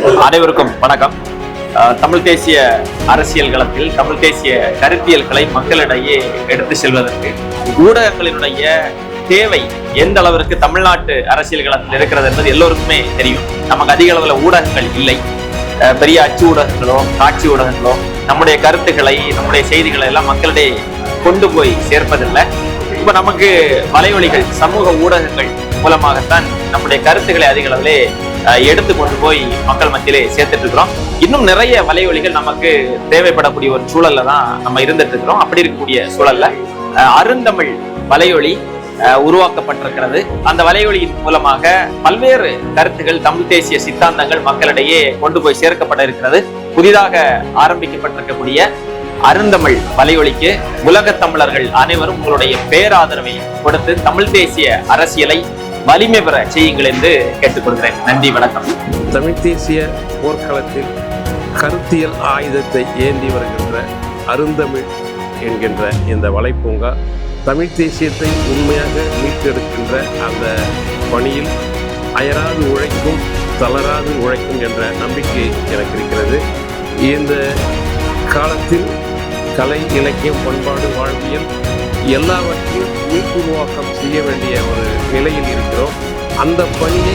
அனைவருக்கும் வணக்கம். தமிழ் தேசிய அரசியல் களத்தில் தமிழ் தேசிய கருத்தியல்களை மக்களிடையே எடுத்து செல்வதற்கு ஊடகங்களினுடைய தேவை எந்த அளவிற்கு தமிழ்நாட்டு அரசியல் களத்தில் இருக்கிறது என்பது எல்லோருக்குமே தெரியும். நமக்கு அதிக அளவில் ஊடகங்கள் இல்லை. அஹ், பெரிய அச்சு ஊடகங்களோ காட்சி ஊடகங்களோ நம்முடைய கருத்துக்களை நம்முடைய செய்திகளை எல்லாம் மக்களிடையே கொண்டு போய் சேர்ப்பதில்லை. இப்போ நமக்கு வலைவழிகள் சமூக ஊடகங்கள் மூலமாகத்தான் நம்முடைய கருத்துக்களை அதிக அளவிலே எடுத்து கொண்டு போய் மக்கள் மத்தியிலே சேர்த்துட்டு இருக்கிறோம் இன்னும் நிறைய வலைவழிகள் நமக்கு தேவைப்படக்கூடிய ஒரு சூழல்ல தான் நம்ம இருந்துட்டு இருக்கிறோம் அப்படி இருக்கக்கூடிய சூழல்ல அருந்தமிழ் வலையொலி உருவாக்கப்பட்டிருக்கிறது. அந்த வலையொலியின் மூலமாக பல்வேறு கருத்துகள் தமிழ் தேசிய சித்தாந்தங்கள் மக்களிடையே கொண்டு போய் சேர்க்கப்பட இருக்கிறது. புதிதாக ஆரம்பிக்கப்பட்டிருக்கக்கூடிய அருந்தமிழ் வலையொலிக்கு உலக தமிழர்கள் அனைவரும் உங்களுடைய பேராதரவை கொடுத்து தமிழ் தேசிய அரசியலை வலிமை பெற செய்யுங்கள் என்று கேட்டுக்கொள்கிறேன். நன்றி வணக்கம். தமிழ் தேசிய போர்க்களத்தில் கருத்தியல் ஆயுதத்தை ஏந்தி வருகின்ற அருந்தமிழ் என்கின்ற இந்த வலைப்பூங்கா தமிழ் தேசியத்தை உண்மையாக மீட்டெடுக்கின்ற அந்த பணியில் அயராது உழைக்கும் தளராது உழைக்கும் என்ற நம்பிக்கை எனக்கு இருக்கிறது. இந்த காலத்தில் கலை இலக்கியம் பண்பாடு வாழ்வியல் எல்லாவற்றையும் மீட்டுருவாக்கம் செய்ய வேண்டிய ஒரு நிலையில் இருக்கிறோம். அந்த பணியை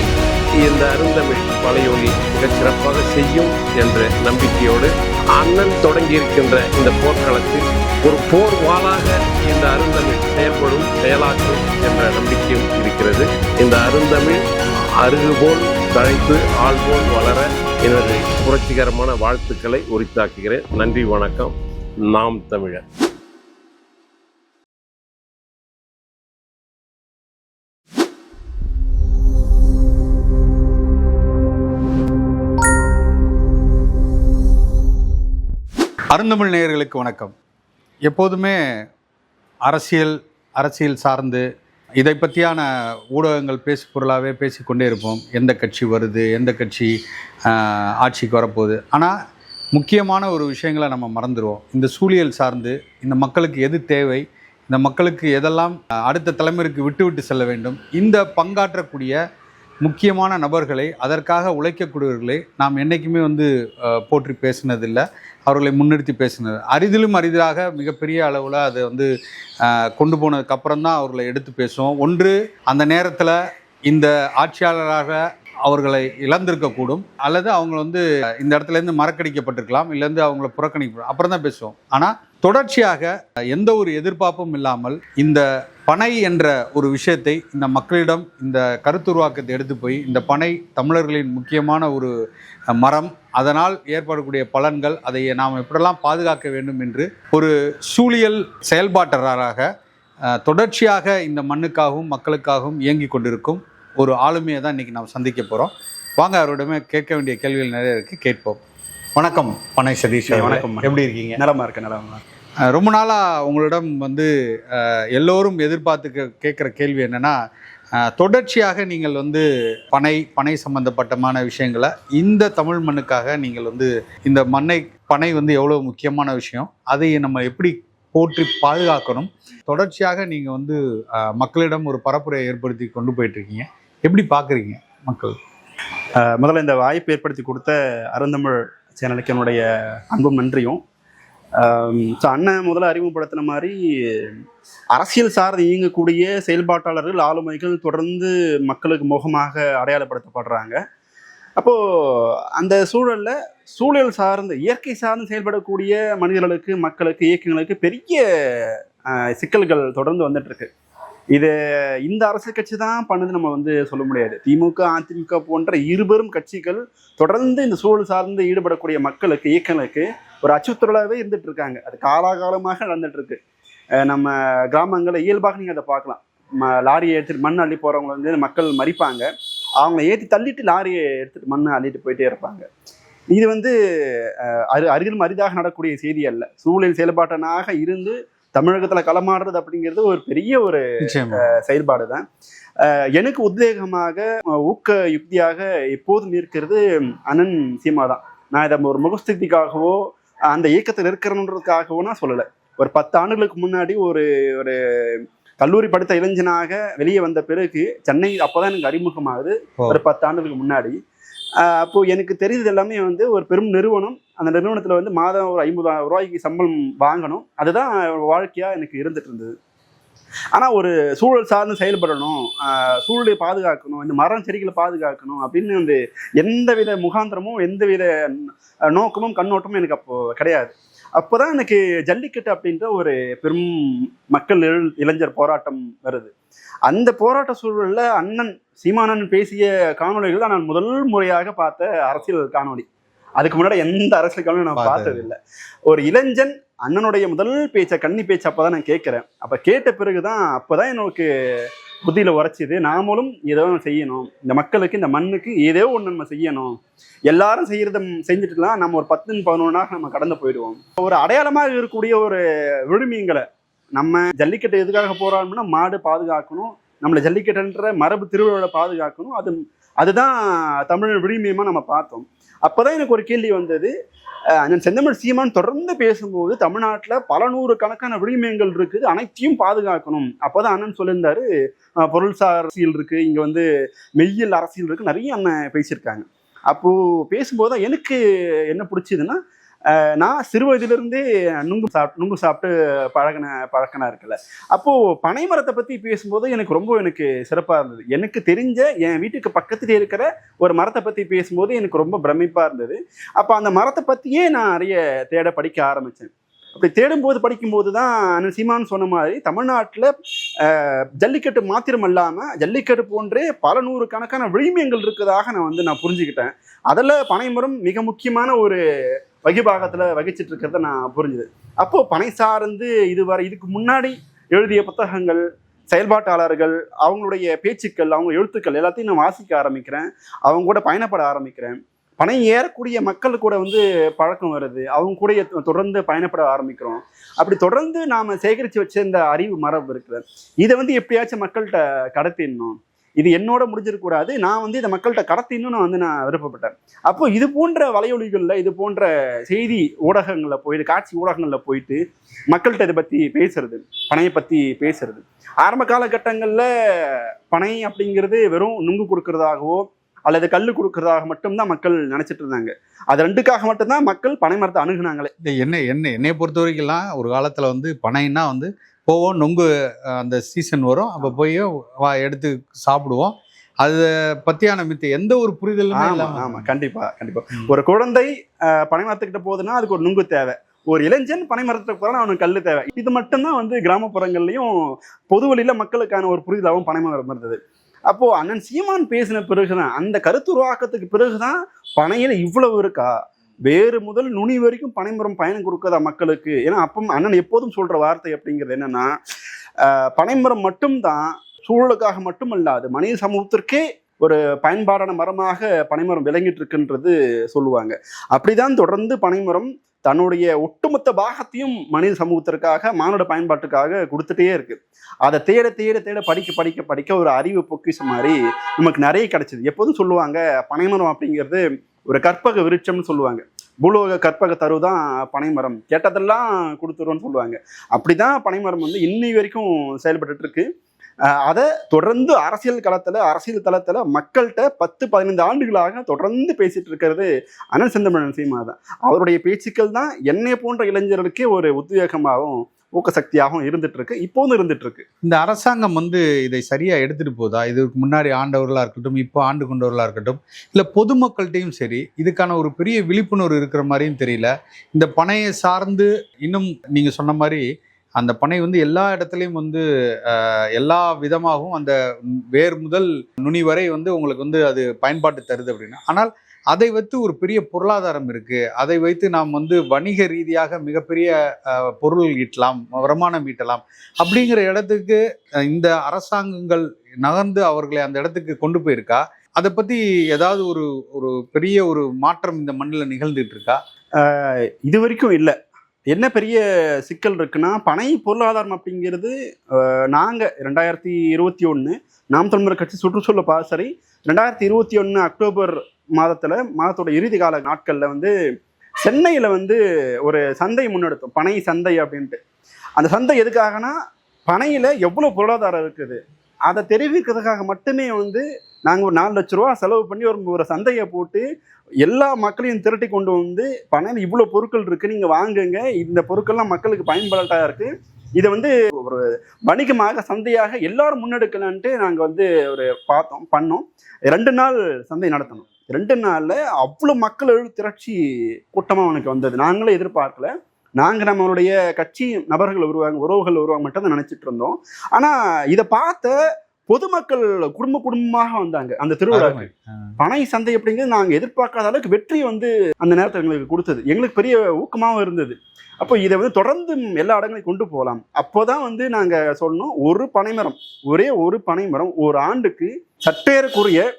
இந்த அருந்தமிழ் பழையொலி மிகச் சிறப்பாக செய்யும் என்ற நம்பிக்கையோடு அண்ணன் தொடங்கியிருக்கின்ற இந்த போர்க்களத்தில் ஒரு போர் வாளாக இந்த அருந்தமிழ் செயல்படும் செயலாற்றும் என்ற நம்பிக்கையும் இருக்கிறது. இந்த அருந்தமிழ் அருகுபோல் தழைத்து ஆள்போல் வளர எனது புரட்சிகரமான வாழ்த்துக்களை உரித்தாக்குகிறேன். நன்றி வணக்கம். நாம் தமிழர். அருந்தமிழ் நேயர்களுக்கு வணக்கம். எப்போதுமே அரசியல் அரசியல் சார்ந்து இதை பற்றியான ஊடகங்கள் பேசு பொருளாகவே பேசிக்கொண்டே இருப்போம். எந்த கட்சி வருது எந்த கட்சி ஆட்சிக்கு வரப்போகுது. ஆனால் முக்கியமான ஒரு விஷயங்களை நம்ம மறந்துடுவோம் இந்த சூழியல் சார்ந்து இந்த மக்களுக்கு எது தேவை இந்த மக்களுக்கு எதெல்லாம் அடுத்த தலைமுறைக்கு விட்டு விட்டு செல்ல வேண்டும் இந்த பங்காற்றக்கூடிய முக்கியமான நபர்களை அதற்காக உழைக்கக்கூடியவர்களை நாம் என்றைக்குமே வந்து போற்றி பேசினதில்லை. அவர்களை முன்னிறுத்தி பேசினது. அரிதிலும் அரிதாக மிகப்பெரிய அளவில் அதை வந்து கொண்டு போனதுக்கு அப்புறம் தான் அவர்களை எடுத்து பேசுவோம். ஒன்று அந்த நேரத்தில் இந்த ஆட்சியாளராக அவர்களை இழந்திருக்கக்கூடும் அல்லது அவங்க வந்து இந்த இடத்துலேருந்து மறக்கடிக்கப்பட்டிருக்கலாம். இல்லைந்து அவங்கள புறக்கணிக்க அப்புறம் தான் பேசுவோம். ஆனால் தொடர்ச்சியாக எந்த ஒரு எதிர்பார்ப்பும் இல்லாமல் இந்த பனை என்ற ஒரு விஷயத்தை இந்த மக்களிடம் இந்த கருத்துருவாக்கத்தை எடுத்து போய் இந்த பனை தமிழர்களின் முக்கியமான ஒரு மரம் அதனால் ஏற்படக்கூடிய பலன்கள் அதை நாம் எப்படியெல்லாம் பாதுகாக்க வேண்டும் என்று ஒரு சூழியல் செயல்பாட்டராக அஹ், தொடர்ச்சியாக இந்த மண்ணுக்காகவும் மக்களுக்காகவும் இயங்கி கொண்டிருக்கும் ஒரு ஆளுமையை தான் இன்னைக்கு நாம் சந்திக்க போகிறோம் வாங்க அவரிடமே கேட்க வேண்டிய கேள்விகள் நிறைய இருக்கு கேட்போம் வணக்கம் பனை சதீஷ். வணக்கம். எப்படி இருக்கீங்க நலமா இருக்கு நலமா இருக்கு. அஹ் ரொம்ப நாளாக உங்களிடம் வந்து எல்லோரும் எதிர்பார்த்து கேட்குற கேள்வி என்னென்னா தொடர்ச்சியாக நீங்கள் வந்து பனை பனை சம்பந்தப்பட்டமான விஷயங்களை இந்த தமிழ் மண்ணுக்காக நீங்கள் வந்து இந்த மண்ணை பனை வந்து எவ்வளோ முக்கியமான விஷயம் அதை நம்ம எப்படி போற்றி பாதுகாக்கணும் தொடர்ச்சியாக நீங்கள் வந்து மக்களிடம் ஒரு பரப்புரையை ஏற்படுத்தி கொண்டு போயிட்டுருக்கீங்க. எப்படி பார்க்குறீங்க மக்கள்? முதல்ல இந்த வாய்ப்பு ஏற்படுத்தி கொடுத்த அருந்தமிழ் சேனலுக்கு என்னுடைய அன்பும் நன்றியும். ஸோ அண்ணன் முதல்ல அறிமுகப்படுத்தின மாதிரி அரசியல் சார்ந்து இயங்கக்கூடிய செயல்பாட்டாளர்கள் ஆளுமைகள் தொடர்ந்து மக்களுக்கு முகமாக அடையாளப்படுத்தப்படுறாங்க. அப்போ அந்த சூழல்ல சூழல் சார்ந்து இயற்கை சார்ந்து செயல்படக்கூடிய மனிதர்களுக்கு மக்களுக்கு இயக்கங்களுக்கு பெரிய சிக்கல்கள் தொடர்ந்து வந்துட்டு இருக்கு இது இந்த அரசியல் கட்சி தான் பண்ணுது நம்ம வந்து சொல்ல முடியாது. திமுக அதிமுக போன்ற இருபெரும் கட்சிகள் தொடர்ந்து இந்த சூழல் சார்ந்து ஈடுபடக்கூடிய மக்களுக்கு இயக்கங்களுக்கு ஒரு அச்சுறுத்தலாகவே இருந்துட்டு இருக்காங்க. அது காலாகாலமாக நடந்துட்டு இருக்கு நம்ம கிராமங்களில் இயல்பாக நீங்கள் அதை பார்க்கலாம். ம லாரியை எடுத்துட்டு மண் அள்ளி போகிறவங்க வந்து மக்கள் மறிப்பாங்க. அவங்கள ஏற்றி தள்ளிட்டு லாரியை எடுத்துட்டு மண்ணை அள்ளிட்டு போயிட்டே இருப்பாங்க. இது வந்து அரு அருகிலும் அரிதாக நடக்கக்கூடிய செய்தி அல்ல. சூழல் செயல்பாட்டனாக இருந்து தமிழகத்துல களமாடுறது அப்படிங்கிறது ஒரு பெரிய ஒரு செயல்பாடு தான் எனக்கு உத்வேகமாக ஊக்க யுக்தியாக எப்போதும் இருக்கிறது அண்ணன் சீமா தான் நான் இதை ஒரு முகஸ்துதிக்காகவோ அந்த இயக்கத்தில் இருக்கிறன்றதுக்காகவோ நான் சொல்லலை. ஒரு பத்து ஆண்டுகளுக்கு முன்னாடி ஒரு ஒரு கல்லூரி படித்த இளைஞனாக வெளியே வந்த பிறகு சென்னை அப்போதான் எனக்கு அறிமுகமாகுது. ஒரு பத்து ஆண்டுகளுக்கு முன்னாடி. ஆஹ் அப்போ எனக்கு தெரிஞ்சது எல்லாமே வந்து ஒரு பெரும் நிறுவனம். அந்த நிறுவனத்தில் வந்து மாதம் ஒரு ஐம்பதாயிரம் ரூபாய்க்கு சம்பளம் வாங்கணும். அதுதான் வாழ்க்கையாக எனக்கு இருந்துட்டு இருந்தது. ஆனால் ஒரு சூழல் சார்ந்து செயல்படணும் சூழலை பாதுகாக்கணும் இந்த மரம் செடிகளை பாதுகாக்கணும் அப்படின்னு வந்து எந்த வித முகாந்திரமும் எந்த வித நோக்கமும் கண்ணோட்டமும் எனக்கு அப்போ கிடையாது. அப்போ தான் எனக்கு ஜல்லிக்கட்டு அப்படின்ற ஒரு பெரும் மக்கள் இளைஞர் போராட்டம் வருது. அந்த போராட்ட சூழலில் அண்ணன் சீமானன் பேசிய காணொளிகள் தான் நான் முதல் முறையாக பார்த்த அரசியல் காணொளி. அதுக்கு முன்னாடி எந்த அரசியல் காணொலி நான் பார்த்தது இல்லை ஒரு இளைஞன் அண்ணனுடைய முதல் பேச்சை கன்னி பேச்சு அப்பதான் நான் கேட்கிறேன். அப்ப கேட்ட பிறகுதான் அப்பதான் எனக்கு புத்தியில உரைச்சிது. நாமளும் ஏதோ செய்யணும். இந்த மக்களுக்கு இந்த மண்ணுக்கு ஏதோ ஒண்ணு நம்ம செய்யணும். எல்லாரும் செய்யறத செஞ்சுட்டுலாம் நம்ம ஒரு பத்து பதினொன்னாக நம்ம கடந்து போயிடுவோம். ஒரு அடையாளமாக இருக்கக்கூடிய ஒரு விழுமியங்களை நம்ம ஜல்லிக்கட்டு எதுக்காக போராடணும்னா மாடு பாதுகாக்கணும். நம்மளை ஜல்லிக்கட்டுன்ற மரபு திருவிழாவை பாதுகாக்கணும். அது அதுதான் தமிழன் விழுமியமா நம்ம பார்த்தோம். அப்போ தான் எனக்கு ஒரு கேள்வி வந்தது. அண்ணன் செந்தமிழ் சீமான் தொடர்ந்து பேசும்போது தமிழ்நாட்டில் பல நூறு கணக்கான விழுமியங்கள் இருக்குது. அனைத்தையும் பாதுகாக்கணும். அப்போதான் அண்ணன் சொல்லியிருந்தாரு பொருள்சார் அரசியல் இருக்கு இங்கே வந்து மெய்யில் அரசியல் இருக்கு நிறைய அண்ணன் பேசியிருக்காங்க. அப்போது பேசும்போது தான் எனக்கு என்ன பிடிச்சதுன்னா நான் சிறு வயதிலிருந்தே நுங்கு சாப்பிட்டு நுங்கு சாப்பிட்டு பழகின பழக்கனா இருக்குல்ல. அப்போ பனைமரத்தை பத்தி பேசும்போது எனக்கு ரொம்ப எனக்கு சிறப்பா இருந்தது. எனக்கு தெரிஞ்ச என் வீட்டுக்கு பக்கத்துலேயே இருக்கிற ஒரு மரத்தை பத்தி பேசும்போது எனக்கு ரொம்ப பிரமிப்பா இருந்தது. அப்போ அந்த மரத்தை பத்தியே நான் நிறைய தேட படிக்க ஆரம்பிச்சேன். அப்படி தேடும்போது படிக்கும்போது தான் அண்ணன் சீமான் சொன்ன மாதிரி தமிழ்நாட்டில் ஜல்லிக்கட்டு மாத்திரம் இல்லாமல் ஜல்லிக்கட்டு போன்றே பல நூறு கணக்கான விழுமியங்கள் இருக்கிறதாக நான் வந்து நான் புரிஞ்சுக்கிட்டேன். அதில் பனைமரம் மிக முக்கியமான ஒரு வகிபாகத்தில் வகிச்சிட்டு இருக்கிறத நான் புரிஞ்சுது. அப்போ பனை சார்ந்து இதுவரை இதுக்கு முன்னாடி எழுதிய புத்தகங்கள் செயல்பாட்டாளர்கள் அவங்களுடைய பேச்சுக்கள் அவங்க எழுத்துக்கள் எல்லாத்தையும் நான் வாசிக்க ஆரம்பிக்கிறேன். அவங்க கூட பயணப்பட ஆரம்பிக்கிறேன். பனை ஏறக்கூடிய மக்கள் கூட வந்து பழக்கம் வருது. அவங்க கூட தொடர்ந்து பயணப்பட ஆரம்பிக்கிறோம். அப்படி தொடர்ந்து நாம் சேகரித்து வச்சிருந்த இந்த அறிவு மரபு இருக்கிறது. இதை வந்து எப்படியாச்சும் மக்கள்கிட்ட கடத்திடணும். இது என்னோட முடிஞ்சிடக்கூடாது நான் வந்து இதை மக்கள்கிட்ட கடத்தின்னு நான் வந்து நான் விருப்பப்பட்டேன். அப்போ இது போன்ற வலையொலிகளில் இது போன்ற செய்தி ஊடகங்களில் போயிட்டு காட்சி ஊடகங்களில் போயிட்டு மக்கள்கிட்ட இதை பற்றி பேசுறது பனையை பற்றி பேசுறது. ஆரம்ப காலகட்டங்களில் பனை அப்படிங்கிறது வெறும் நுங்கு கொடுக்கறதாகவோ அல்லது கல் கொடுக்கறதாக மட்டும்தான் மக்கள் நினைச்சிட்டு இருந்தாங்க. அது ரெண்டுக்காக மட்டும்தான் மக்கள் பனை மரத்தை அணுகுனாங்களே. இந்த என்ன என்ன என்னை பொறுத்த வரைக்கும்லாம் ஒரு காலத்தில் வந்து பனைன்னா வந்து போவோம் நொங்கு அந்த சீசன் வரும். அப்போ போய் வா எடுத்து சாப்பிடுவோம். அதை பற்றியான மித்த எந்த ஒரு புரிதலுமே ஆமா இல்லாம ஆமா. கண்டிப்பா கண்டிப்பா. ம். ஒரு குழந்தை பனை மரத்துக்கிட்ட போகுதுன்னா அதுக்கு ஒரு நுங்கு தேவை. ஒரு இளைஞன் பனை மரத்துக்கு போறான் அவனுக்கு கல்லு தேவை. இது மட்டும்தான் வந்து கிராமப்புறங்கள்லயும் பொது வழியில மக்களுக்கான ஒரு புரிதலாகவும் பனை மரம் இருந்தது. அப்போ அண்ணன் சீமான் பேசின பிறகுதான் அந்த கருத்துருவாக்கத்துக்கு பிறகுதான் பனையில இவ்வளவு இருக்கா? வேறு முதல் நுனி வரைக்கும் பனைமரம் பயணம் கொடுக்காதா மக்களுக்கு? ஏன்னா அப்போ அண்ணன் எப்போதும் சொல்கிற வார்த்தை அப்படிங்கிறது என்னன்னா பனைமரம் மட்டும்தான் சூழலுக்காக மட்டுமல்லாது மனித சமூகத்திற்கே ஒரு பயன்பாடான மரமாக பனைமரம் விளங்கிட்டு இருக்குன்றது சொல்லுவாங்க. அப்படிதான் தொடர்ந்து பனைமரம் தன்னுடைய ஒட்டுமொத்த பாகத்தையும் மனித சமூகத்திற்காக மானுட பயன்பாட்டுக்காக கொடுத்துட்டே இருக்கு. அதை தேட தேட தேட படிக்க படிக்க படிக்க ஒரு அறிவு பொக்கிஷம் மாதிரி நமக்கு நிறைய கிடைச்சிது. எப்போதும் சொல்லுவாங்க பனைமரம் அப்படிங்கிறது ஒரு கற்பக விருட்சம்னு சொல்லுவாங்க. பூலோக கற்பக தரு தான் பனைமரம். கேட்டதெல்லாம் கொடுத்துருவோம்னு சொல்லுவாங்க. அப்படிதான் பனைமரம் வந்து இன்னி வரைக்கும் செயல்பட்டு இருக்கு அதை தொடர்ந்து அரசியல் களத்தில் அரசியல் தளத்தில் மக்கள்கிட்ட பத்து பதினைந்து ஆண்டுகளாக தொடர்ந்து பேசிட்டு இருக்கிறது அனல் செந்தமிழன் சீமா தான் அவருடைய பேச்சுக்கள் தான் என்னை போன்ற இளைஞர்களுக்கே ஒரு உத்வேகமாகவும் ஊக்கசக்தியாகவும் இருந்துட்டு இருக்கு இப்போவும் இருந்துட்டு இருக்கு இந்த அரசாங்கம் வந்து இதை சரியா எடுத்துட்டு போதா? இதுக்கு முன்னாடி ஆண்டவர்களா இருக்கட்டும் இப்போ ஆண்டு கொண்டவர்களா இருக்கட்டும் இல்ல பொதுமக்கள்கிட்டையும் சரி இதுக்கான ஒரு பெரிய விழிப்புணர்வு இருக்கிற மாதிரியும் தெரியல. இந்த பனையை சார்ந்து இன்னும் நீங்க சொன்ன மாதிரி அந்த பனை வந்து எல்லா இடத்துலையும் வந்து எல்லா விதமாகவும் அந்த வேர் முதல் நுனி வரை வந்து உங்களுக்கு வந்து அது பயன்பாட்டு தருது அப்படின்னா. ஆனால் அதை வைத்து ஒரு பெரிய பொருளாதாரம் இருக்குது அதை வைத்து நாம் வந்து வணிக ரீதியாக மிகப்பெரிய பொருள் ஈட்டலாம் வருமானம் ஈட்டலாம். அப்படிங்கிற இடத்துக்கு இந்த அரசாங்கங்கள் நகர்ந்து அவர்களை அந்த இடத்துக்கு கொண்டு போயிருக்கா? அதை பற்றி ஏதாவது ஒரு ஒரு பெரிய ஒரு மாற்றம் இந்த மண்ணில் நிகழ்ந்துட்டு இருக்கா இது வரைக்கும் இல்லை. என்ன பெரிய சிக்கல் இருக்குன்னா பனை பொருளாதாரம் அப்படிங்கிறது நாங்கள் ரெண்டாயிரத்தி இருபத்தி ஒன்று நாம் தமிழர் கட்சி சுற்றுச்சூழல் பாசறை ரெண்டாயிரத்தி இருபத்தி ஒன்று அக்டோபர் மாதத்தில் மாதத்தோட இறுதி கால நாட்களில் வந்து சென்னையில் வந்து ஒரு சந்தை முன்னெடுத்தோம். பனை சந்தை அப்படின்ட்டு. அந்த சந்தை எதுக்காகனா பனையில் எவ்வளோ பொருளாதாரம் இருக்குது? அதை தெரிவிக்கிறதுக்காக மட்டுமே வந்து நாங்கள் ஒரு நாலு லட்ச ரூபா செலவு பண்ணி ஒரு ஒரு சந்தையை போட்டு எல்லா மக்களையும் திரட்டி கொண்டு வந்து பனையில் இவ்வளோ பொருட்கள் இருக்குது நீங்கள் வாங்குங்க. இந்த பொருட்கள்லாம் மக்களுக்கு பயன்பாட்டாக இருக்குது இதை வந்து ஒரு வணிகமாக சந்தையாக எல்லாரும் முன்னெடுக்கலான்ட்டு நாங்கள் வந்து ஒரு பார்த்தோம் பண்ணோம். ரெண்டு நாள் சந்தை நடத்தணும். ரெண்டு நாளில் அவ்வளோ மக்கள் எழு திரட்சி கூட்டமாக அவனுக்கு வந்தது. நாங்களே எதிர்பார்க்கல. நாங்கள் நம்மளுடைய கட்சி நபர்கள் வருவாங்க உறவுகள் வருவாங்க மட்டும் தான் நினச்சிட்டு இருந்தோம். ஆனால் இதை பார்த்த பொதுமக்கள் குடும்ப குடும்பமாக வந்தாங்க. அந்த. ஆ. பனை சந்தை அப்படிங்கிறது நாங்கள் எதிர்பார்க்காத அளவுக்கு வெற்றி வந்து அந்த நேரத்தில் எங்களுக்கு கொடுத்தது. எங்களுக்கு பெரிய ஊக்கமாகவும் இருந்தது. அப்போ இதை வந்து தொடர்ந்து எல்லா இடங்களையும் கொண்டு போகலாம். அப்போதான் வந்து நாங்கள் சொன்னோம் ஒரு பனைமரம் ஒரே ஒரு பனைமரம் ஒரு ஆண்டுக்கு சற்றேறக்குரிய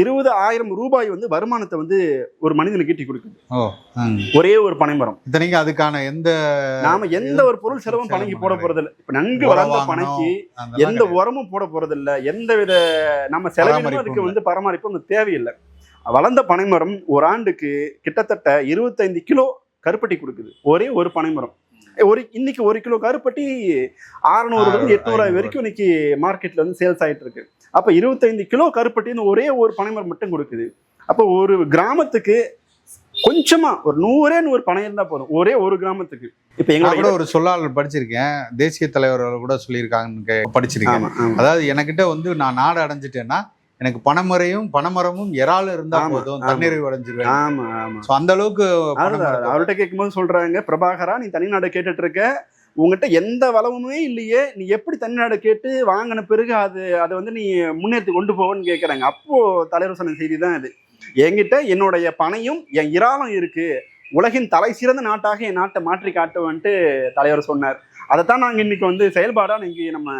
இருபது ஆயிரம் ரூபாய் வந்து வருமானத்தை வந்து ஒரு மனிதனுக்கு ஈட்டி கொடுக்குது. ஒரே ஒரு பனைமரம் இத்தனைக்கும் அதுக்கான எந்த நாம எந்த ஒரு பொருள் செலவும் செலவு பனைக்கு போட பண்ணல. போறது இல்லை இப்ப நன்கு வளர்ந்த பனைக்கு எந்த. உரமும் போட போறது இல்ல எந்த வித நம்ம செலவினமும் பராமரிப்பும் அதுக்கு வந்து பராமரிப்பு வந்து தேவையில்லை. வளர்ந்த பனைமரம் ஒரு ஆண்டுக்கு கிட்டத்தட்ட இருபத்தைந்து கிலோ கருப்பட்டி கொடுக்குது. ஒரே ஒரு பனைமரம் ஒரு இன்னைக்கு ஒரு கிலோ கருப்பட்டி அறுநூறுல இருந்து எட்நூறு ஐநூறு. வரைக்கும் இன்னைக்கு மார்க்கெட்ல வந்து சேல்ஸ் ஆயிட்டு இருக்கு. அப்ப இருபத்தைந்து கிலோ கருப்பட்டின்னு ஒரே ஒரு பனைமரம் மட்டும் கொடுக்குது. அப்போ ஒரு கிராமத்துக்கு கொஞ்சமா ஒரு நூறே நூறு பனை இருந்தா போதும். ஒரே ஒரு கிராமத்துக்கு. இப்ப நான் கூட ஒரு சொல்லாளர் படிச்சிருக்கேன். தேசிய தலைவர்கள் கூட சொல்லியிருக்காங்கன்னு கே- படிச்சிருக்கேன். அதாவது எனக்கிட்ட வந்து நான் நாடு அடைஞ்சிட்டேன்னா எனக்கு பனைமரையும் பனைமரமும் இறாலும் இருந்தா போதும். தண்ணீரை அடைஞ்சிருவேன் ஆமா ஆமா. ஸோ அந்த அளவுக்கு அவர்கிட்ட கேட்கும்போது சொல்றாங்க பிரபாகரா நீ தனிநாடு கேட்டுட்டு இருக்க உங்ககிட்ட எந்த வளமுமே இல்லையே. நீ எப்படி தனிநாடு கேட்டு வாங்கின பிறகு அது அதை வந்து நீ முன்னேற்றி கொண்டு போவன்னு கேட்குறாங்க. அப்போ தலைவர் சொன்ன செய்தி தான் இது. என்கிட்ட என்னுடைய பனையும் என் இறாலும் இருக்கு. உலகின் தலை சிறந்த நாட்டாக என் நாட்டை மாற்றி காட்டுவேன்ட்டு தலைவர் சொன்னார். அதைத்தான் நாங்கள் இன்னைக்கு வந்து செயல்பாடா இன்னைக்கு நம்ம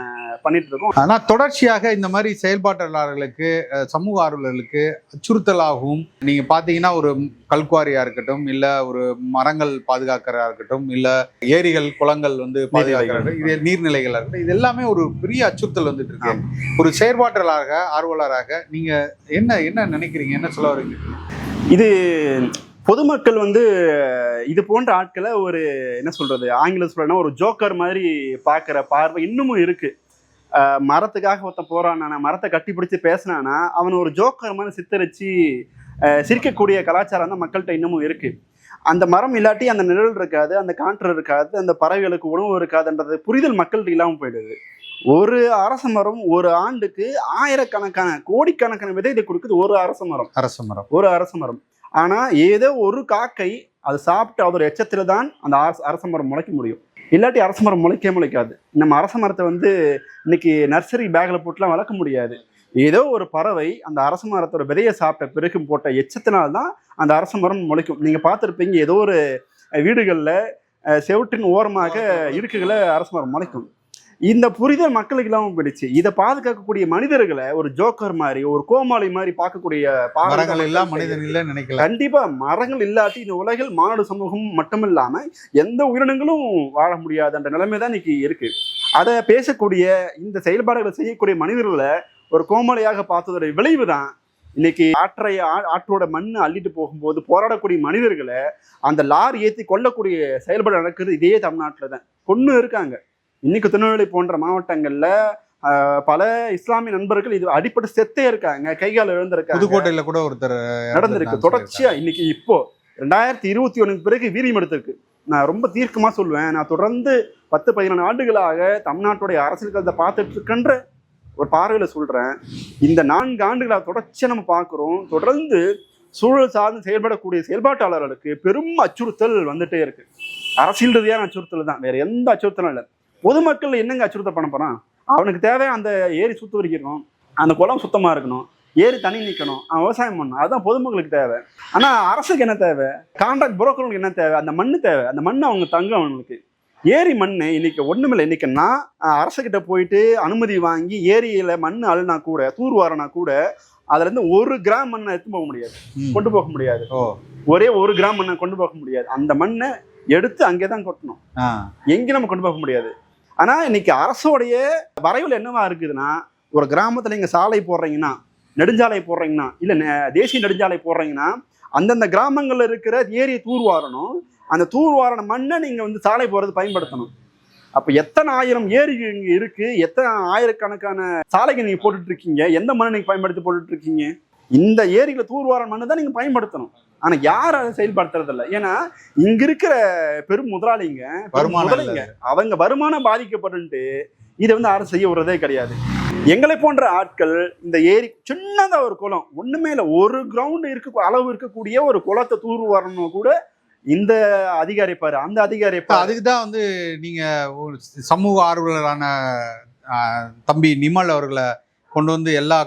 பண்ணிட்டு இருக்கோம். ஆனா தொடர்ச்சியாக இந்த மாதிரி செயல்பாட்டாளர்களுக்கு சமூக ஆர்வலர்களுக்கு அச்சுறுத்தலாகவும் நீங்க பாத்தீங்கன்னா ஒரு கல்குவாரியா இருக்கட்டும் இல்ல ஒரு மரங்கள் பாதுகாக்கிறதா இருக்கட்டும் இல்ல ஏரிகள் குளங்கள் வந்து பாதுகாக்கிறது இது நீர்நிலைகளா இருக்கட்டும் இது எல்லாமே ஒரு பெரிய அச்சுறுத்தல் வந்துட்டு இருக்கு. ஒரு செயற்பாட்டாளராக ஆர்வலராக நீங்க என்ன என்ன நினைக்கிறீங்க? என்ன சொல்ல வரீங்க? இது பொதுமக்கள் வந்து இது போன்ற ஆட்களை ஒரு என்ன சொல்றது ஆங்கிலம் சொல்லனா ஒரு ஜோக்கர் மாதிரி பார்க்குற பார்வை இன்னமும் இருக்கு. மரத்துக்காக ஒருத்தன் போறானா மரத்தை கட்டி பிடிச்சி பேசினானா அவன் ஒரு ஜோக்கர் மாதிரி சித்தரிச்சு சிரிக்கக்கூடிய கலாச்சாரம் தான் மக்கள்கிட்ட இன்னமும் இருக்கு. அந்த மரம் இல்லாட்டி அந்த நிழல் இருக்காது அந்த காற்று இருக்காது அந்த பறவைகளுக்கு உணவு இருக்காதுன்றது புரிதல் மக்கள்கிட்ட இல்லாமல் போயிடுது. ஒரு அரச மரம் ஒரு ஆண்டுக்கு ஆயிரக்கணக்கான கோடிக்கணக்கான விதைகளை கொடுக்குது ஒரு அரச மரம். அரச மரம். ஒரு அரச மரம். ஆனா ஏதோ ஒரு காக்கை அது சாப்பிட்டு அதோட எச்சத்துல தான் அந்த அரச அரச மரம் முளைக்க முடியும். இல்லாட்டி அரச மரம் முளைக்க முளைக்காது. நம்ம அரச மரத்தை வந்து இன்னைக்கு நர்சரி பேக்ல போட்டுலாம் வளர்க்க முடியாது. ஏதோ ஒரு பறவை அந்த அரச மரத்தோட விதையை சாப்பிட்ட பிறகு போட்ட எச்சத்தினால்தான் அந்த அரச மரம் முளைக்கும். நீங்க பார்த்துருப்பீங்க ஏதோ ஒரு வீடுகளில் செவுட்டின் ஓரமாக இருக்குகளை அரச மரம் முளைக்கும். இந்த புரிதல் மக்களுக்கு இல்லாமல் போயிடுச்சு. இதை பாதுகாக்கக்கூடிய மனிதர்களை ஒரு ஜோக்கர் மாதிரி ஒரு கோமாளி மாதிரி பார்க்கக்கூடிய மரங்கள் எல்லாம் மனிதன் இல்ல நினைக்கல. கண்டிப்பா மரங்கள் இல்லாட்டி இந்த உலகில் மானுட சமூகம் மட்டும் இல்லாம எந்த உயிரினங்களும் வாழ முடியாதுன்ற நிலைமை தான் இன்னைக்கு இருக்கு. அதை பேசக்கூடிய இந்த செயல்பாடுகளை செய்யக்கூடிய மனிதர்களை ஒரு கோமாளியாக பார்த்ததோட விளைவு தான் இன்னைக்கு ஆற்றை ஆற்றோட மண்ணை அள்ளிட்டு போகும்போது போராடக்கூடிய மனிதர்களை அந்த லாரி ஏற்றி கொல்லக்கூடிய செயல்பாடு நடக்குது இதே தமிழ்நாட்டில் தான். கொண்டு இருக்காங்க. இன்னைக்கு திருநெல்வேலி போன்ற மாவட்டங்கள்ல பல இஸ்லாமிய நண்பர்கள் இது அடிப்படை செத்தே இருக்காங்க கைகால் இழந்திருக்காங்க. புதுக்கோட்டையில கூட ஒருத்தர் நடந்திருக்கு. தொடர்ச்சியா இன்னைக்கு இப்போ ரெண்டாயிரத்தி இருபத்தி ஒண்ணுக்கு பிறகு வீரியம் எடுத்திருக்கு. நான் ரொம்ப தீர்க்கமா சொல்லுவேன். நான் தொடர்ந்து பத்து பதினொன்று ஆண்டுகளாக தமிழ்நாட்டுடைய அரசியல் களத்தை பார்த்துட்டு இருக்கன்ற ஒரு பார்வையில சொல்றேன். இந்த நான்கு ஆண்டுகளாக தொடர்ச்சியா நம்ம பார்க்கிறோம். தொடர்ந்து சூழல் சார்ந்து செயல்படக்கூடிய செயல்பாட்டாளர்களுக்கு பெரும் அச்சுறுத்தல் வந்துட்டே இருக்கு. அரசியல் ரீதியான அச்சுறுத்தல் தான். வேற எந்த அச்சுறுத்தலும் இல்லை. பொதுமக்கள் என்னங்க அச்சுறுத்தல் பண்ண போறான்? அவனுக்கு தேவை அந்த ஏரி சுத்தம் வரைக்கணும் அந்த குளம் சுத்தமா இருக்கணும் ஏரி தண்ணி நிற்கணும் அவன் விவசாயம் பண்ணணும். அதுதான் பொதுமக்களுக்கு தேவை. ஆனா அரசுக்கு என்ன தேவை? கான்ட்ராக்ட் புரோக்கர்களுக்கு என்ன தேவை? அந்த மண்ணு தேவை. அந்த மண்ணு அவங்க தங்கும் அவங்களுக்கு. ஏரி மண் இன்னைக்கு ஒண்ணுமில்லை. இன்னைக்கு நான் அஹ், அரசுகிட்ட போயிட்டு அனுமதி வாங்கி ஏரியில மண் அழுனா கூட தூர் வாரினா கூட அதுல இருந்து ஒரு கிராம் மண்ணை எடுத்து போக முடியாது. கொண்டு போக முடியாது. ஒரே ஒரு கிராம் மண்ணை கொண்டு போக முடியாது. அந்த மண்ணை எடுத்து அங்கே தான் கொட்டணும். ஆ. எங்கேயும் நம்ம கொண்டு போக முடியாது. ஆனா இன்னைக்கு அரசோடைய வரைவில் என்னவா இருக்குதுன்னா ஒரு கிராமத்துல நீங்க சாலை போடுறீங்கன்னா நெடுஞ்சாலை போடுறீங்கன்னா இல்ல தேசிய நெடுஞ்சாலை போடுறீங்கன்னா அந்தந்த கிராமங்கள்ல இருக்கிற ஏரியை தூர்வாரணும் அந்த தூர்வாரண மண்ணை நீங்க வந்து சாலை போறது பயன்படுத்தணும். அப்ப எத்தனை ஆயிரம் ஏரிகள் இங்க இருக்கு? எத்தனை ஆயிரக்கணக்கான சாலைகள் நீங்க போட்டுட்டு இருக்கீங்க? எந்த மண்ணை நீங்க பயன்படுத்தி போட்டுட்டு இருக்கீங்க? இந்த ஏரிகளை தூர்வார மண்ணை தான் நீங்க பயன்படுத்தணும். ஆனா யாரும் அதை செயல்படுத்துறது இல்ல ஏன்னா இங்க இருக்கிற பெரும் முதலாளிங்க முதலைங்க அவங்க வருமானம் பாதிக்கப்பட்டு இதை வந்து அரசு செய்ய விடுறதே கிடையாது. எங்களை போன்ற ஆட்கள் இந்த ஏரி சின்னதா ஒரு குளம் ஒண்ணுமே இல்லை ஒரு கிரவுண்ட் இருக்க அளவு இருக்கக்கூடிய ஒரு குளத்தை தூர் வரணும் கூட இந்த அதிகாரி பாரு அந்த அதிகாரி அதுக்கு தான் வந்து நீங்க ஒரு சமூக ஆர்வலரான தம்பி நிமல் அவர்களை கொண்டு வந்து எல்லா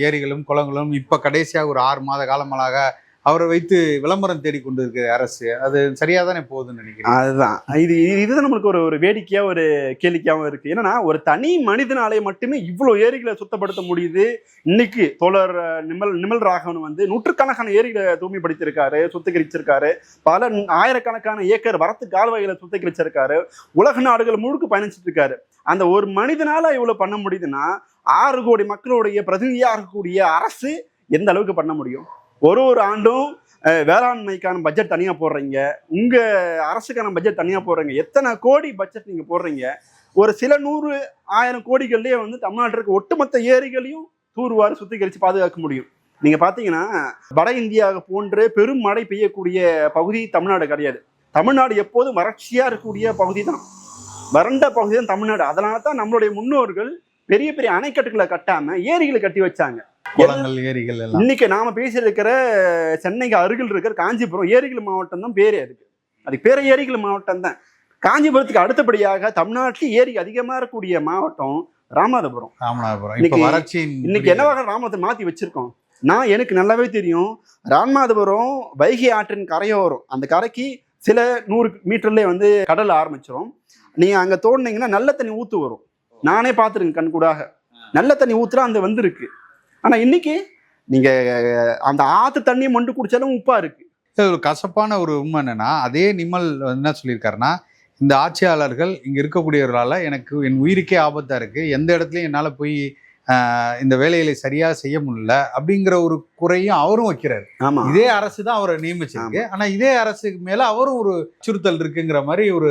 ஏரிகளும் குளங்களும் இப்ப கடைசியாக ஒரு ஆறு மாத காலமாக அவரை வைத்து விளம்பரம் தேடி கொண்டு இருக்கிற அரசு. அது சரியா தானே போகுதுன்னு நினைக்கிறேன் அதுதான். இது இது- இதுதான் நம்மளுக்கு ஒரு ஒரு வேடிக்கையா ஒரு கேளிக்கையாகவும் இருக்கு. என்னன்னா ஒரு தனி மனிதனாலே மட்டுமே இவ்வளவு ஏரிகளை சுத்தப்படுத்த முடியுது. இன்னைக்கு தோழர் நிமல் நிமல் ராகவன் வந்து நூற்றுக்கணக்கான ஏரிகளை தூய்மைப்படுத்தியிருக்காரு சுத்திகரிச்சிருக்காரு. பல ஆயிரக்கணக்கான ஏக்கர் வரத்து கால்வாய்களை சுத்திகரிச்சிருக்காரு. உலக நாடுகள் முழுக்க பயணிச்சிட்டு இருக்காரு அந்த ஒரு மனிதனால இவ்வளவு பண்ண முடியுதுன்னா ஆறு கோடி மக்களுடைய பிரதிநிதியாக இருக்கக்கூடிய அரசு எந்த அளவுக்கு பண்ண முடியும்? ஒரு ஒரு ஆண்டும் வேளாண்மைக்கான பட்ஜெட் தனியாக போடுறீங்க. உங்கள் அரசுக்கான பட்ஜெட் தனியாக போடுறீங்க. எத்தனை கோடி பட்ஜெட் நீங்கள் போடுறீங்க? ஒரு சில நூறு ஆயிரம் கோடிகள்லேயே வந்து தமிழ்நாட்டில் இருக்க ஒட்டுமொத்த ஏரிகளையும் தூர்வாறு சுத்திகரித்து பாதுகாக்க முடியும். நீங்கள் பார்த்தீங்கன்னா வட இந்தியா போன்று பெரும் மழை பெய்யக்கூடிய பகுதி தமிழ்நாடு கிடையாது. தமிழ்நாடு எப்போதும் வறட்சியாக இருக்கக்கூடிய பகுதி தான். வறண்ட பகுதி தான் தமிழ்நாடு. அதனால தான் நம்மளுடைய முன்னோர்கள் பெரிய பெரிய அணைக்கட்டுகளை கட்டாமல் ஏரிகளை கட்டி வச்சாங்க. குளங்கள் ஏரிகள் எல்லாம். இன்னைக்கு நாம பேசியிருக்கிற சென்னைக்கு அருகில் இருக்கிற காஞ்சிபுரம் ஏரிகள் மாவட்டம் தான் பேரே அதுக்கு. அதுக்கு பேர ஏரிகள் மாவட்டம் தான். காஞ்சிபுரத்துக்கு அடுத்தபடியாக தமிழ்நாட்டில் ஏரி அதிகமா இருக்கக்கூடிய மாவட்டம் ராமநாதபுரம். ராமநாதபுரம். இன்னைக்கு- வறட்சியின் இன்னைக்கு என்னவாக ராமநாதபுரம் மாத்தி வச்சிருக்கோம்? நான் எனக்கு நல்லாவே தெரியும் ராமநாதபுரம் வைகை ஆற்றின் கரையோரம். அந்த கரைக்கு சில நூறு மீட்டர்லேயே வந்து கடல் ஆரம்பிச்சிரும். நீங்க அங்க தோண்டினீங்கன்னா நல்ல தண்ணி ஊத்து வரும். நானே பார்த்துருக்கேன் கண்கூடாக. நல்ல தண்ணி ஊத்துறா அந்த வந்திருக்கு. ஆனா இன்னைக்கு நீங்க அந்த ஆத்து தண்ணியை மண்டு குடிச்சாலும் உப்பா இருக்கு. இது ஒரு கசப்பான ஒரு உண்மை என்னன்னா அதே நிமல் என்ன சொல்லியிருக்காருன்னா இந்த ஆட்சியாளர்கள் இங்க இருக்கக்கூடியவர்களால எனக்கு என் உயிருக்கே ஆபத்தா இருக்கு எந்த இடத்துலயும் என்னால போய் இந்த வேலைகளை சரியா செய்ய முடியல அப்படிங்கிற ஒரு குறையும் அவரும் வைக்கிறாரு. ஆமா. இதே அரசு தான் அவரை நியமிச்சிருக்கு. ஆனா இதே அரசுக்கு மேல அவரும் ஒரு அச்சுறுத்தல் இருக்குங்கிற மாதிரி ஒரு.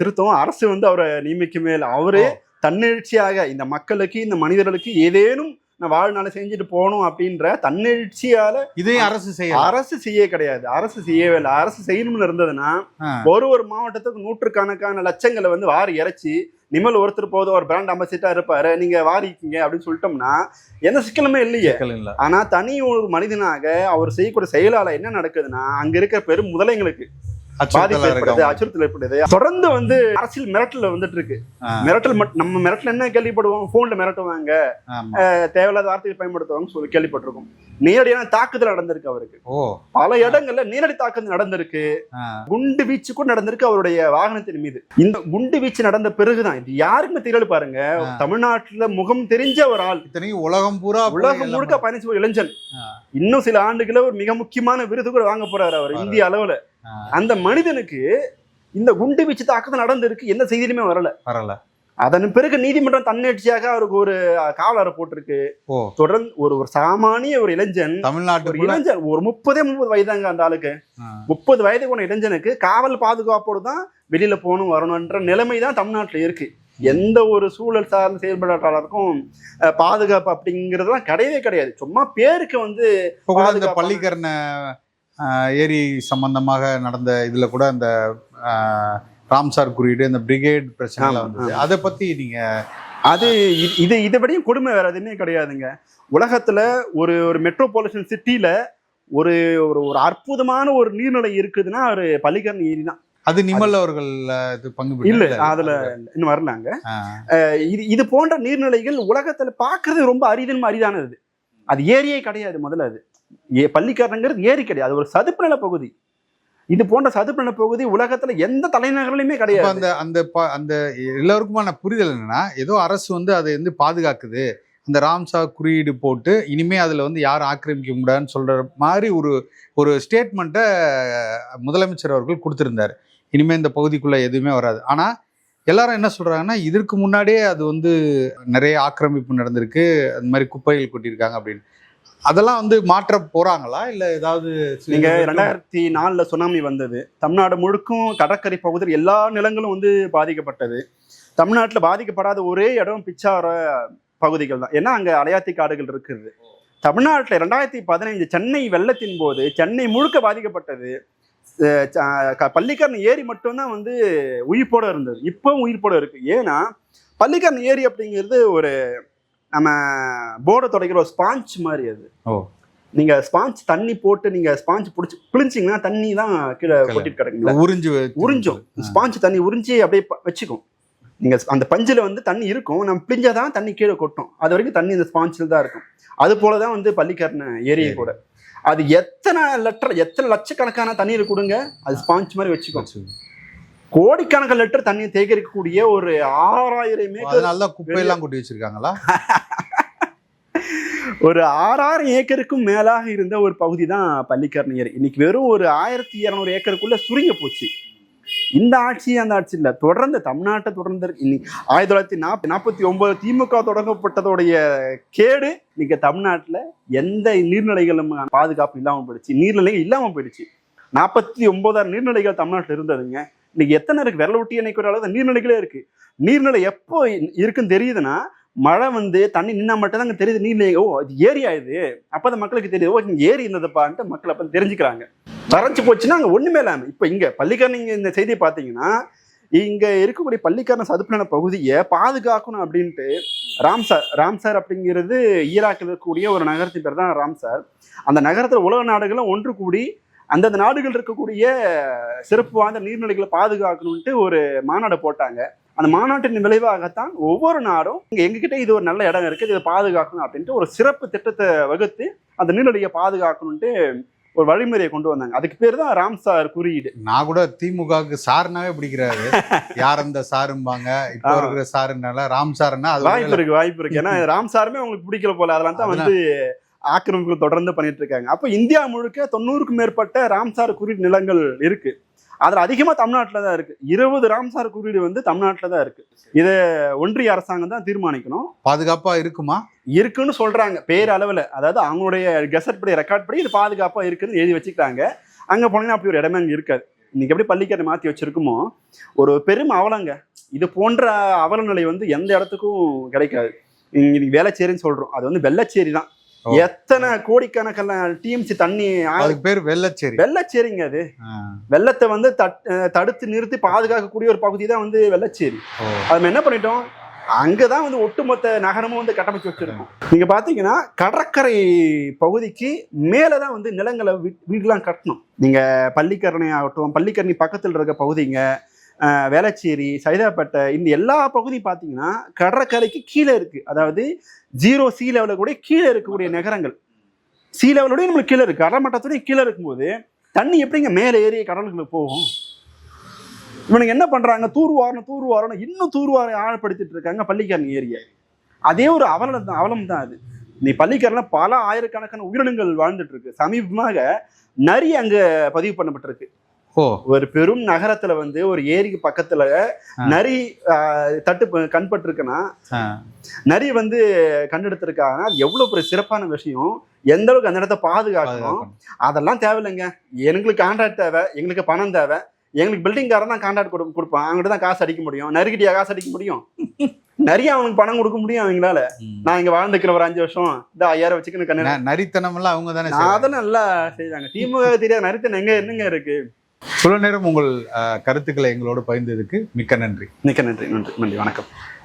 திருத்தம் அரசு வந்து அவரை நியமிக்கவே இல்லை அவரே. தன்னெழுச்சியாக இந்த மக்களுக்கு இந்த மனிதர்களுக்கு ஏதேனும் நான் வாழ்நாளை செஞ்சுட்டு போகணும் அப்படின்ற தன்னெழுச்சியால இதையும் அரசு செய்யலாம் அரசு செய்ய கிடையாது. அரசு செய்யவே இல்லை. அரசு செய்யணும்னு இருந்ததுன்னா. ஒரு ஒரு மாவட்டத்துக்கு நூற்றுக்கணக்கான லட்சங்களை வந்து வாரி இறைச்சி நிமல் ஒருத்தர் போதும் ஒரு பிராண்ட் அம்பாசிட்டா இருப்பாரு நீங்க வாரிக்கீங்க அப்படின்னு சொல்லிட்டோம்னா எந்த சிக்கலுமே இல்லையே. ஆனா தனி ஒரு மனிதனாக அவர் செய்யக்கூடிய செயலால என்ன நடக்குதுன்னா அங்க இருக்க பெரும் முதலைங்களுக்கு பாதிப்பு அச்சுறுத்தலா ஏற்படுது அச்சுறுத்தல் ஏற்படுது தொடர்ந்து வந்து அரசியல் மிரட்டல் வந்துட்டு இருக்கு. மிரட்டல் நம்ம மிரட்டல் என்ன கேள்விப்படுவோம்? போன்ல மிரட்டுவாங்க. தேவையில்லாத வார்த்தைகள் பயன்படுத்துவாங்கன்னு சொல்லி கேள்விப்பட்டிருக்கோம். நேரடியான தாக்குதல் நடந்திருக்கு அவருக்கு. பல இடங்கள்ல நேரடி தாக்குதல் நடந்திருக்கு. குண்டு வீச்சு கூட நடந்திருக்கு அவருடைய வாகனத்தின் மீது. இந்த குண்டு வீச்சு நடந்த பிறகுதான் இது யாருக்குமே தெரியல பாருங்க. தமிழ்நாட்டுல முகம் தெரிஞ்ச ஒரு ஆள். இத்தனைக்கும் உலகம் பூரா உலகம் முழுக்க பயணிச்ச ஒரு இளைஞன். இன்னும் சில ஆண்டுகள ஒரு மிக முக்கியமான விருது கூட வாங்க போறாரு அவர். இந்திய அளவுல. அந்த மனிதனுக்கு இந்த குண்டு வீச்சு தாக்குதல் நடந்திருக்கு எந்த செய்தியுமே வரல. வரல. அதன் பிறகு நீதிமன்றம் தன்னெழுச்சியாக அவருக்கு ஒரு காவலரை போட்டிருக்கு. தொடர்ந்து ஒரு ஒரு சாமானிய ஒரு இளைஞன் ஒரு தமிழ்நாட்டுக்குள்ள இளைஞன் ஒரு முப்பதே முப்பது வயதாங்க அந்த ஆளுக்கு. முப்பது வயது கொண்ட இளைஞனுக்கு காவல் பாதுகாப்போடு தான் வெளியில போகணும் வரணுன்ற நிலைமை தான் தமிழ்நாட்டுல இருக்கு. எந்த ஒரு சூழல் சார்ந்த செயல்பாட்டாளருக்கும் பாதுகாப்பு அப்படிங்கிறதுலாம் கிடையவே கிடையாது. சும்மா பேருக்கு வந்து பள்ளிக்கரண ஏரி சம்பந்தமாக நடந்த இதுல கூட அந்த ராம்சார் குறியீடு இந்த பிரிகேட் பிரச்சனை ஆமா, வந்தது. அதை பத்தி நீங்க அது இது இதை விடையும் கொடுமை வேற எதுவுமே கிடையாதுங்க. உலகத்துல ஒரு ஒரு மெட்ரோபாலிட்டன் சிட்டில ஒரு ஒரு ஒரு அற்புதமான ஒரு நீர்நிலை இருக்குதுன்னா ஒரு பள்ளிக்கரணை ஏரி தான். அது நிமல் அவர்கள் இது பங்கு இல்ல அதுல இன்னும் வரலாங்க. இது இது போன்ற நீர்நிலைகள் உலகத்துல பார்க்கிறது ரொம்ப அரிதன் அரிதானது. அது ஏரியே கிடையாது முதல்ல அது. ஏ பள்ளிக்கரணங்கிறது ஏரி கிடையாது. அது ஒரு சதுப்பு நில பகுதி. இது போன்ற சதுப்பு நில பகுதி உலகத்துல எந்த தலைநகரிலுமே அப்ப கிடையாது. அந்த அந்த அந்த எல்லாருக்குமான புரிதல் என்னன்னா ஏதோ அரசு வந்து அதை வந்து பாதுகாக்குது. அந்த ராம்சார் குறியீடு போட்டு இனிமே அதுல வந்து யாரும் ஆக்கிரமிக்க முடியாதுன்னு சொல்ற மாதிரி ஒரு ஒரு ஸ்டேட்மெண்ட்டை முதலமைச்சர் அவர்கள் கொடுத்திருந்தார். இனிமே இந்த பகுதிக்குள்ள எதுவுமே வராது. ஆனா எல்லாரும் என்ன சொல்றாங்கன்னா இதற்கு முன்னாடியே அது வந்து நிறைய ஆக்கிரமிப்பு நடந்திருக்கு. அந்த மாதிரி குப்பைகள் கொட்டியிருக்காங்க அப்படின்னு. அதெல்லாம் வந்து மாற்ற போறாங்களா? இல்ல ஏதாவது நீங்க ரெண்டாயிரத்தி நாலுல சுனாமி வந்தது. தமிழ்நாடு முழுக்கும் கடற்கரை பகுதியில் எல்லா நிலங்களும் வந்து பாதிக்கப்பட்டது. தமிழ்நாட்டுல பாதிக்கப்படாத ஒரே இடம் பிச்சாவர பகுதிகள் தான். ஏன்னா அங்க அலையாத்தி காடுகள் இருக்குது. தமிழ்நாட்டுல ரெண்டாயிரத்தி பதினைஞ்சு சென்னை வெள்ளத்தின் போது சென்னை முழுக்க பாதிக்கப்பட்டது. பள்ளிக்கரணை ஏரி மட்டும்தான் வந்து உயிர்ப்போட இருந்தது. இப்பவும் உயிர்ப்போட இருக்கு. ஏன்னா பள்ளிக்கரணை ஏரி அப்படிங்கிறது ஒரு நம்ம போர்டை துடைக்கிற ஒரு ஸ்பாஞ்ச் மாதிரி அது. ஓ. நீங்க ஸ்பாஞ்ச் தண்ணி போட்டு நீங்க ஸ்பாஞ்ச் பிடிச்சி பிழிச்சிங்கன்னா தண்ணி தான் கீழே. கொட்டிட்டு கிடக்குங்களா உறிஞ்சு உறிஞ்சும். ஸ்பாஞ்ச் தண்ணி உறிஞ்சி அப்படியே வச்சுக்கும். நீங்க அந்த பஞ்சில் வந்து தண்ணி இருக்கும். நம்ம பிழிஞ்சாதான் தண்ணி கீழே கொட்டும். அது வரைக்கும் தண்ணி இந்த ஸ்பாஞ்சில் தான் இருக்கும். அது போல தான் வந்து பள்ளிக்கரணை ஏரியை கூட. அது எத்தனை லிட்டர் எத்தனை லட்சக்கணக்கான தண்ணீர் கொடுங்க அது ஸ்பாஞ்ச் மாதிரி வச்சுக்கும். வச்சு. கோடிக்கணக்கான லிட்டர் தண்ணியை சேகரிக்கக்கூடிய ஒரு ஆறாயிரம் ஏக்கர் அதனாலதான் குப்பையெல்லாம் கொட்டி வச்சிருக்காங்களா? ஒரு ஆறாயிரம் ஏக்கருக்கும் மேலாக இருந்த ஒரு பகுதி தான் பள்ளிக்கரணை ஏரி. இன்னைக்கு வெறும் ஒரு ஆயிரத்தி இரநூறு ஏக்கருக்குள்ள சுருங்க போச்சு. இந்த ஆட்சி அந்த ஆட்சி இல்லை. தொடர்ந்து தமிழ்நாட்டை தொடர்ந்து. இன்னைக்கு ஆயிரத்தி தொள்ளாயிரத்தி நாற்பத்தி நாற்பத்தி ஒன்பது திமுக தொடங்கப்பட்டதோடைய கேடு இன்னைக்கு தமிழ்நாட்டில் எந்த நீர்நிலைகளும் பாதுகாப்பு இல்லாமல் போயிடுச்சு. நீர்நிலைகள் இல்லாமல் போயிடுச்சு. நாற்பத்தி ஒன்பதாயிரம் நீர்நிலைகள் தமிழ்நாட்டில் இருந்ததுங்க. இன்னைக்கு எத்தனை இருக்கு? விரல ஒட்டி அன்னைக்கு ஒரு அளவு நீர்நிலைகளே இருக்கு. நீர்நிலை எப்போ இருக்குன்னு தெரியுதுன்னா மழை வந்து தண்ணி நின்னா மட்டும் தான் தெரியுது நீர்நிலை. ஓ இது ஆயுது அப்போ அப்பதான் மக்களுக்கு தெரியுது. ஓ ஏரி இருந்ததுப்பான்ட்டு மக்கள் அப்ப தெரிஞ்சுக்கிறாங்க. வறட்சி போச்சுன்னா அங்க ஒண்ணுமே இல்லாம இப்ப இங்க பள்ளிக்காரங்க இந்த செய்தியை பாத்தீங்கன்னா இங்க இருக்கக்கூடிய பள்ளிக்காரன் சதுப்பிலான பகுதியை பாதுகாக்கணும் அப்படின்ட்டு ராம்சார் ராம்சார் அப்படிங்கிறது ஈராக்கில் இருக்கக்கூடிய ஒரு நகரத்தின் பேர் தான் ராம்சார் அந்த நகரத்தில் உலக நாடுகளும் ஒன்று கூடி அந்தந்த நாடுகள் இருக்கக்கூடிய சிறப்பு வாய்ந்த நீர்நிலைகளை பாதுகாக்கணும்ட்டு ஒரு மாநாடு போட்டாங்க. அந்த மாநாட்டின் விளைவாகத்தான் ஒவ்வொரு நாடும் இங்க எங்ககிட்ட இது ஒரு நல்ல இடம் இருக்கு இதை பாதுகாக்கணும் அப்படின்ட்டு ஒரு சிறப்பு திட்டத்தை வகுத்து அந்த நீர்நிலையை பாதுகாக்கணும்ட்டு ஒரு வழிமுறையை கொண்டு வந்தாங்க. அதுக்கு பேர் தான் ராம்சார் குறியீடு. நான் கூட திமுகவுக்கு சாருனாவே பிடிக்கிறாரு. யார் அந்த சாரும்பாங்க? இப்போ. இருக்கிற சாருனால ராம் சாருன்னா வாய்ப்பு இருக்கு வாய்ப்பு இருக்கு. ஏன்னா ராம்சாருமே உங்களுக்கு பிடிக்கல போல. அதெல்லாம் தான் வந்து ஆக்கிரமிப்புகள் தொடர்ந்து பண்ணிட்டு இருக்காங்க அப்போ இந்தியா முழுக்க தொண்ணூறுக்கும் மேற்பட்ட ராம்சார் குறியீடு நிலங்கள் இருக்கு. அதுல அதிகமா தமிழ்நாட்டில் தான் இருக்கு. இருபது ராம்சார் குறியீடு வந்து தமிழ்நாட்டில் தான் இருக்கு. இதை ஒன்றிய அரசாங்கம் தான் தீர்மானிக்கணும். பாதுகாப்பா இருக்குமா? இருக்குன்னு சொல்றாங்க. பேர் அளவில் அதாவது அவங்களுடைய கெசட் படி ரெக்கார்ட் படி இது பாதுகாப்பா இருக்குன்னு எழுதி வச்சுக்கிட்டாங்க அங்க போனீங்கன்னா அப்படி ஒரு இடமே அங்க இருக்காது. இன்னைக்கு எப்படி பள்ளிக்கரை மாத்தி வச்சிருக்குமோ ஒரு பெரும் அவலங்க. இது போன்ற அவல நிலை வந்து எந்த இடத்துக்கும் கிடைக்காது. இங்க நீங்க வேளச்சேரின்னு சொல்றோம். அது வந்து வெள்ளச்சேரி தான். எத்தனை கோடிக்கணக்கான டிஎம்சி தண்ணி அதுக்கு பேர் வெள்ளச்சேரி. வெள்ளச்சேரிங்க அது. வெள்ளத்தை வந்து தடுத்து நிறுத்தி பாதுகாக்கக்கூடிய ஒரு பகுதி தான் வந்து வெள்ளச்சேரி. அது என்ன பண்ணிட்டோம்? அங்கதான் வந்து ஒட்டுமொத்த நகரமும் வந்து கட்டமைச்சு வச்சிருக்கோம். நீங்க பாத்தீங்கன்னா கடற்கரை பகுதிக்கு மேலதான் வந்து நிலங்களை வீடுலாம் கட்டணும். நீங்க பள்ளிக்கரணை ஆகட்டும் பள்ளிக்கரணை பக்கத்தில் இருக்க பகுதிங்க வேளச்சேரி சைதாப்பேட்டை இந்த எல்லா பகுதியும் பார்த்தீங்கன்னா கடற்கரைக்கு கீழே இருக்கு. அதாவது ஜீரோ சி லெவலில் கூட கீழே இருக்கக்கூடிய நகரங்கள். சி லெவலோடய நம்மளுக்கு கீழே இருக்கு. கடல் மட்டத்தோடய கீழே இருக்கும்போது தண்ணி எப்படிங்க மேலே ஏறி கடலுக்குள்ள போகும்? இவனுக்கு என்ன பண்ணுறாங்க தூர்வாரணும் தூர்வாரணும். இன்னும் தூர்வார ஆழப்படுத்திட்டு இருக்காங்க பள்ளிக்காரன் ஏரியை. அதே ஒரு அவலம் தான் அவலம் தான் அது. நீ பள்ளிக்கரணில பல ஆயிரக்கணக்கான உயிரினங்கள் வாழ்ந்துட்டு இருக்கு. சமீபமாக நரி அங்கே பதிவு பண்ணப்பட்டிருக்கு. ஒரு பெரும் நகரத்துல வந்து ஒரு ஏரிக்கு பக்கத்துல நரி தட்டு கண்பட்டு இருக்குன்னா. நரி வந்து கண்டெடுத்திருக்காங்கன்னா அது எவ்வளவு பெரிய சிறப்பான விஷயம். எந்த அளவுக்கு அந்த இடத்த பாதுகாக்கணும். அதெல்லாம் தேவையில்லைங்க. எங்களுக்கு கான்ட்ராக்ட் தேவை எங்களுக்கு பணம் தேவை. எங்களுக்கு பில்டிங்காரன் தான் கான்ட்ராக்ட் கொடு கொடுப்பான். அவங்ககிட்ட தான் காசு அடிக்க முடியும். நறுக்கிட்டியா காசு அடிக்க முடியும்? நிறைய அவனுக்கு பணம் கொடுக்க முடியும் அவங்களால. நான் இங்க வாழ்ந்துக்கிறேன் ஒரு அஞ்சு வருஷம் இந்த ஐயாயிரம் வச்சுக்கணும் கண்ணு நரித்தனம் எல்லாம் அவங்க தானே அதெல்லாம் நல்லா செய்வாங்க திமுக தெரியாத நரித்தன் எங்க என்னங்க இருக்கு? இவ்வளவு நேரம் உங்கள் அஹ், கருத்துக்களை எங்களோடு பகிர்ந்ததுக்கு மிக்க நன்றி. மிக்க நன்றி நன்றி நன்றி வணக்கம்.